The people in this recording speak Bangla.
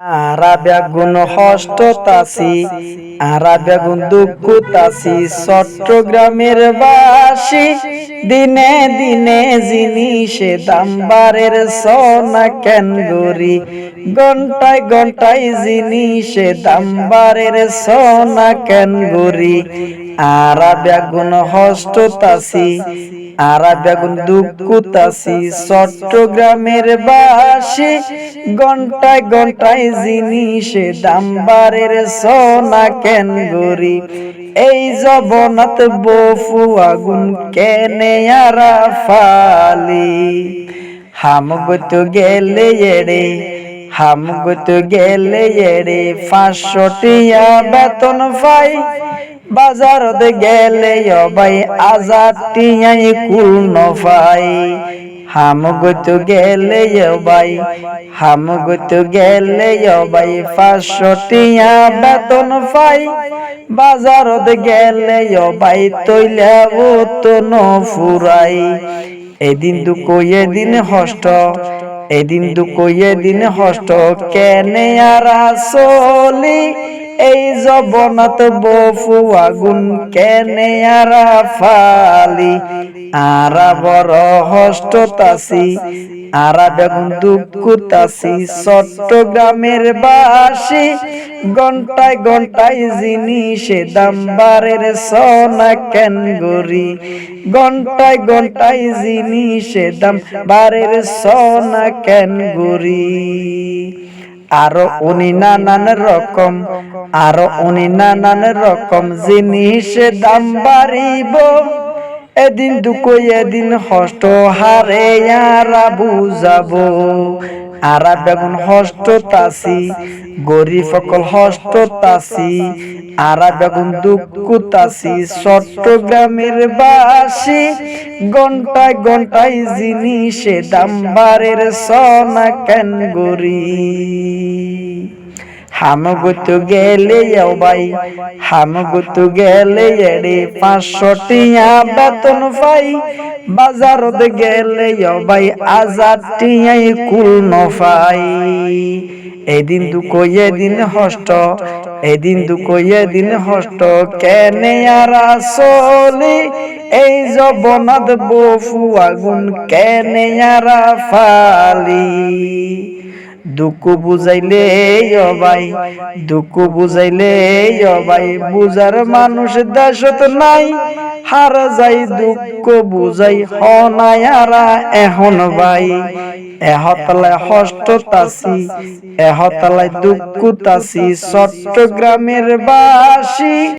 Uh, আরা বেগুন হষ্ট তাসি আরা বেগুন দুঃখ তাসি। চট্টগ্রামের বাসি দিনে দিনে জিনিসে দামবারের সোনা কেন গরি ঘন্টায় ঘন্টায় জিনিসে দামবারের সোনা কেন গরি আরা বেগুন হষ্ট তাসি আরা বেগুন দুঃকুতাসি চট্টগ্রামের বাসি ঘন্টায় ঘন্টায় জিনিসে দামবারের সোনা কেন গরি এই জবনাত বফু আগুন কেনে আরা ফালি হাম গত গেলে এড়ে, হাম গত গেলে এড়ে পাঁচশো টিয়া বেতন পাই। বাজারত গেলে অবাই আজাদ টিয়াই কুল নফাই। হাম গত গেলে অবাই হাম গত গেলে অবাই পাঁচশো টিয়া বেতন পাই। বাজারত গেলে অবাই তৈলা তো নফুরাই এদিন দুঃখ এদিন হষ্ট, এদিন দুঃখ এদিন হষ্ট, কেনে আর আসলি এই জবনত বফু আগুন কেনে আরা ফালি আরা বড় হষ্ট তাসি আরা বেগুন দুঃখ তাসি চট্টগ্রামের বাসি, ঘন্টায় ঘন্টায় জিনিসে দামবারের সোনা কেন গরি ঘন্টায় ঘন্টায় জিনিসে দাম বারের সোনা কেন গরি আরও উনি নানান রকম, আরও উনি নানান রকম জিনিস দাম বাড়িব। এদিন দুকো এদিন হষ্ট হারে আর বুঝাবো। আরা বেগুন হস্ত তাসি গরিব সকল হস্ত তাসি, আরা বেগুন দুঃখ তাসি, চট্টগ্রামের বাসি, ঘন্টায় ঘন্টায় জিনিসে দাম্বারের সনা কেন গরি? হাম গুতু গেলে ভাই হাম গুতু গেলে এড়ে পাঁচশো টিয়া বেতন পাই। বাজারত গেলে ভাই আজাদ টিয়াই কুল নফাই। এদিন দুঃখ এদিন হষ্ট, এদিন দুঃখ এদিন হষ্ট, কেনে আর আসলি? এই জবনাদ বফু আগুন কেনে আর ফালি? দুঃখ বুঝাইলে অবাই দুঃখ বুঝাইলে অবাই বুঝার মানুষ দেশত নাই, হার যাই দুঃখ বুঝাই হনাই আরা এখন ভাই। এহতলায় হষ্ট তাসি এহতলায় দুঃখ তাসি চট্টগ্রামের বাসী।